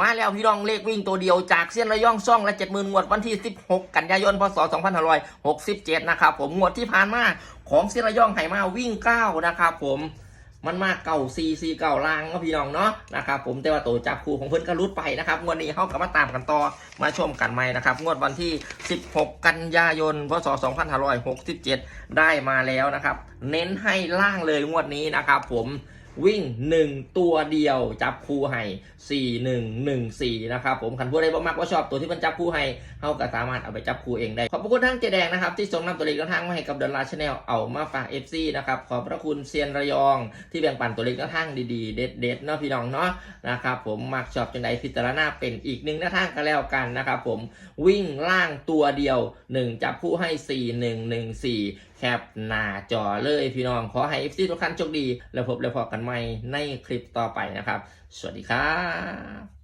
มาแล้วพี่น้องเลขวิ่งตัวเดียวจากเส้นระยองซ่องและเจ็ดหมื่นงวดวันที่ 16 กันยายนพศ2567 นะครับผมงวดที่ผ่านมาของเส้นระยองไหมาวิ่ง 9 นะครับผมมันมากเก่าซีซีเก่าลางก็พี่น้องเนาะนะครับผมแต่ว่าตัวจับคู่ของเพื่อนก็รุดไปนะครับงวดนี้เขากลับมาตามกันต่อมาชมกันใหม่นะครับงวดวันที่ 16 กันยายนพศ2567 ได้มาแล้วนะครับ เน้นให้ล่างเลยงวดนี้นะครับผม วิ่ง 1 ตัวเดียวจับคู่ให้4 1 1 4นะครับผมคันผู้ใดบ่มักว่าชอบตัวที่มันจับคู่ให้เฮาก็สามารถเอาไปจับคู่เองได้ ขอบพระคุณทั้งเจแดงนะครับที่ส่งนำตัวเลขและทางมาให้กับดอลลาร์ชาแนลเอามาฝาก FC นะครับขอบพระคุณเซียนระยอง ที่แบ่งปันตัวเลขและทางดีๆ เด็ดๆเนาะพี่น้องเนาะนะครับผมมักชอบจังใดพิจารณาเป็นอีกหนึ่งหน้าทางก็แล้วกันนะครับผมวิ่งล่างตัวเดียว 1 จับคู่ให้ 4 1 1 4แคปหน้าจอเลยพี่น้อง ขอให้ FC ทุกท่านโชคดี แล้วพบแล้วพอกันใหม่ในคลิปต่อไปนะครับ สวัสดีครับ